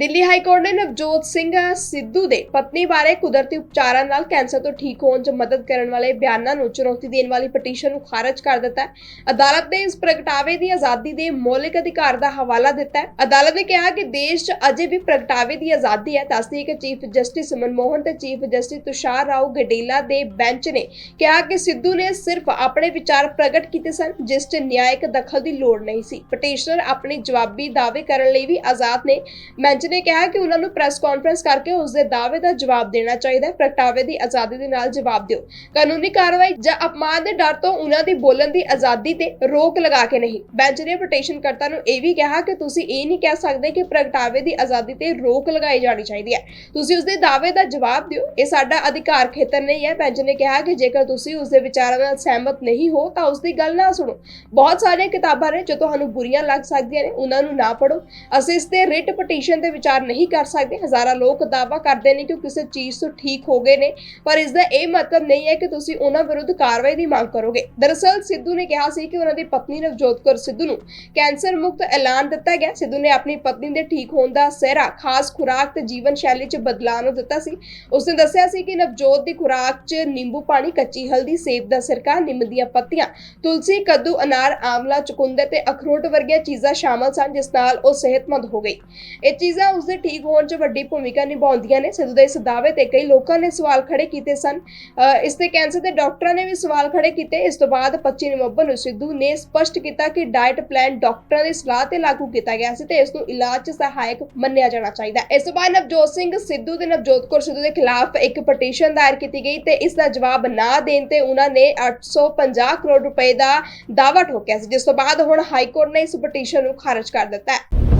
Delhi high court ਨੇ ਨਵਜੋਤ ਸਿੰਘ ਸਿੱਧੂ ਦੇ ਪਤਨੀ ਬਾਰੇ ਕੁਦਰਤੀ ਉਪਚਾਰਾਂ ਨਾਲ ਕੈਂਸਰ ਤੋਂ ਠੀਕ ਹੋਣ 'ਚ ਮਦਦ ਕਰਨ ਵਾਲੇ ਬਿਆਨਾਂ ਨੂੰ ਚੁਣੌਤੀ ਦੇਣ ਵਾਲੀ ਪਟੀਸ਼ਨ ਨੂੰ ਖਾਰਜ ਕਰ ਦਿੱਤਾ ਹੈ। ਅਦਾਲਤ ਨੇ ਇਸ ਪ੍ਰਗਟਾਵੇ ਦੀ ਆਜ਼ਾਦੀ ਦੇ ਮੌਲਿਕ ਅਧਿਕਾਰ ਦਾ ਹਵਾਲਾ ਦਿੱਤਾ ਹੈ। ਅਦਾਲਤ ਨੇ ਕਿਹਾ ਕਿ ਦੇਸ਼ 'ਚ ਅਜੇ ਵੀ ਪ੍ਰਗਟਾਵੇ ਦੀ ਆਜ਼ਾਦੀ ਹੈ। ਦੱਸਦੀ ਹੈ ਕਿ ਚੀਫ ਜਸਟਿਸ ਮਨਮੋਹਨ ਤੇ ਚੀਫ ਜਸਟਿਸ ਤੁਸ਼ਾਰ ਰਾਓ ਗਡੇਲਾ ਦੇ ਬੈਂਚ ਨੇ ਕਿਹਾ ਕਿ ਸਿੱਧੂ ਨੇ ਸਿਰਫ ਆਪਣੇ ਵਿਚਾਰ ਪ੍ਰਗਟ ਕੀਤੇ ਸਨ, ਜਿਸ 'ਚ ਨਿਆਇਕ ਦਖਲ ਦੀ ਲੋੜ ਨਹੀਂ ਸੀ। ਪਟੀਸ਼ਨਰ ਆਪਣੀ ਜਵਾਬੀ ਦਾਅਵੇ ਕਰਨ ਲਈ ਵੀ ਆਜ਼ਾਦ ਨੇ ਬੈਂਚ ਨੇ ਕਿਹਾ ਕਿ ਉਹਨਾਂ ਨੂੰ ਪ੍ਰੈਸ ਕਾਨਫਰੰਸ ਕਰਕੇ ਉਸ ਦੇ ਦਾਅਵੇ ਦਾ ਜਵਾਬ ਦੇਣਾ ਚਾਹੀਦਾ ਹੈ। ਪ੍ਰਗਟਾਵੇ ਦੀ ਆਜ਼ਾਦੀ ਦੇ ਨਾਲ ਜਵਾਬ ਦਿਓ। ਕਾਨੂੰਨੀ ਕਾਰਵਾਈ ਜਾਂ ਅਪਮਾਨ ਦੇ ਡਰ ਤੋਂ ਉਹਨਾਂ ਦੀ ਬੋਲਣ ਦੀ ਆਜ਼ਾਦੀ ਤੇ ਰੋਕ ਲਗਾ ਕੇ ਨਹੀਂ। ਬੈਂਚ ਨੇ ਪਟੀਸ਼ਨਕਰਤਾ ਨੂੰ ਇਹ ਵੀ ਕਿਹਾ ਕਿ ਤੁਸੀਂ ਇਹ ਨਹੀਂ ਕਹਿ ਸਕਦੇ ਕਿ ਪ੍ਰਗਟਾਵੇ ਦੀ ਆਜ਼ਾਦੀ ਤੇ ਰੋਕ ਲਗਾਈ ਜਾਣੀ ਚਾਹੀਦੀ ਹੈ। ਤੁਸੀਂ ਉਸ ਦੇ ਦਾਅਵੇ ਦਾ ਜਵਾਬ ਦਿਓ। ਇਹ ਸਾਡਾ ਅਧਿਕਾਰ ਖੇਤਰ ਨਹੀਂ ਹੈ। ਬੈਂਚ ਨੇ ਕਿਹਾ ਕਿ ਜੇਕਰ ਤੁਸੀਂ ਉਸ ਦੇ ਵਿਚਾਰਾਂ ਨਾਲ ਸਹਿਮਤ ਨਹੀਂ ਹੋ, ਤਾਂ ਉਸ ਦੀ ਗੱਲ ਨਾ ਸੁਣੋ। ਬਹੁਤ ਸਾਰੀਆਂ ਕਿਤਾਬਾਂ ਨੇ ਜੋ ਤੁਹਾਨੂੰ ਬੁਰੀਆਂ ਲੱਗ ਸਕਦੀਆਂ ਨੇ, ਉਹਨਾਂ ਨੂੰ ਨਾ ਪੜੋ ਅਸੀਂ ਇਸ ਤੇ ਰਿਟ ਪਟੀਸ਼ਨ ਦੇ ਵਿਚਾਰ ਨਹੀਂ ਕਰ ਸਕਦੇ, ਹਜ਼ਾਰਾਂ ਲੋਕ ਦਾਅਵਾ ਕਰਦੇ ਨੇ ਕਿ ਉਹ ਕਿਸੇ ਚੀਜ਼ ਤੋਂ ਠੀਕ ਹੋ ਗਏ ਨੇ, ਪਰ ਇਸ ਦਾ ਇਹ ਮਤਲਬ ਨਹੀਂ ਹੈ ਕਿ ਤੁਸੀਂ ਉਹਨਾਂ ਵਿਰੁੱਧ ਕਾਰਵਾਈ ਦੀ ਮੰਗ ਕਰੋਗੇ। ਦਰਅਸਲ ਸਿੱਧੂ ਨੇ ਕਿਹਾ ਸੀ ਕਿ ਉਹਨਾਂ ਦੀ ਪਤਨੀ ਨਵਜੋਤ ਕੌਰ ਸਿੱਧੂ ਨੂੰ ਕੈਂਸਰ ਮੁਕਤ ਐਲਾਨ ਦਿੱਤਾ ਗਿਆ। ਸਿੱਧੂ ਨੇ ਆਪਣੀ ਪਤਨੀ ਦੇ ਠੀਕ ਹੋਣ ਦਾ ਸਿਹਰਾ, ਖਾਸ ਖੁਰਾਕ ਤੇ ਜੀਵਨ ਸ਼ੈਲੀ 'ਚ ਬਦਲਾਅ ਨੂੰ ਦਿੱਤਾ ਸੀ। ਉਸਨੇ ਦੱਸਿਆ ਸੀ ਕਿ ਨਵਜੋਤ ਦੀ ਖੁਰਾਕ 'ਚ ਨਿੰਬੂ ਪਾਣੀ, ਕੱਚੀ ਹਲਦੀ, ਸੇਬ ਦਾ ਸਿਰਕਾ, ਨਿੰਮ ਦੀਆਂ ਪੱਤੀਆਂ, ਤੁਲਸੀ, ਕੱਦੂ, ਅਨਾਰ, ਆਮਲਾ, ਚੁਕੰਦਰ ਤੇ ਅਖਰੋਟ ਵਰਗੀਆਂ ਚੀਜ਼ਾਂ ਸ਼ਾਮਲ ਸਨ, ਜਿਸ ਨਾਲ ਉਹ ਸਿਹਤਮੰਦ ਹੋ ਗਈ। ਇਹ ਚੀਜ਼ਾਂ ਉਸਦੇ ਠੀਕ ਹੋਣ 'ਚ ਵੱਡੀ ਭੂਮਿਕਾ ਨਿਭਾਉਂਦੀਆਂ ਨੇ। ਸਿੱਧੂ ਦੇ ਇਸ ਦਾਅਵੇ ਤੇ ਕਈ ਲੋਕਾਂ ਨੇ ਸਵਾਲ ਖੜੇ ਕੀਤੇ ਸਨ। ਇਸ ਤੇ ਕੈਂਸਰ ਦੇ ਡਾਕਟਰਾਂ ਨੇ ਵੀ ਸਵਾਲ ਖੜੇ ਕੀਤੇ। ਇਸ ਤੋਂ ਬਾਅਦ 25 ਨਵੰਬਰ ਨੂੰ ਸਿੱਧੂ ਨੇ ਸਪਸ਼ਟ ਕੀਤਾ ਕਿ ਡਾਈਟ ਪਲਾਨ ਡਾਕਟਰਾਂ ਦੀ ਸਲਾਹ ਤੇ ਲਾਗੂ ਕੀਤਾ ਗਿਆ ਸੀ ਤੇ ਇਸ ਨੂੰ ਇਲਾਜ 'ਚ ਸਹਾਇਕ ਮੰਨਿਆ ਜਾਣਾ ਚਾਹੀਦਾ ਇਸ ਤੋਂ ਬਾਅਦ ਨਵਜੋਤ ਸਿੰਘ ਸਿੱਧੂ ਤੇ ਨਵਜੋਤ ਕੌਰ ਸਿੱਧੂ ਦੇ ਖਿਲਾਫ ਇੱਕ ਪਟੀਸ਼ਨ ਦਾਇਰ ਕੀਤੀ ਗਈ ਤੇ ਇਸ ਦਾ ਜਵਾਬ ਨਾ ਦੇਣ ਤੇ ਉਹਨਾਂ ਨੇ 850 ਕਰੋੜ ਰੁਪਏ ਦਾ ਦਾਅਵਾ ਠੋਕਿਆ ਸੀ, ਜਿਸ ਤੋਂ ਬਾਅਦ ਹੁਣ ਹਾਈ ਕੋਰਟ ਨੇ ਇਸ ਪਟੀਸ਼ਨ ਨੂੰ ਖਾਰਜ ਕਰ ਦਿੱਤਾ ਹੈ।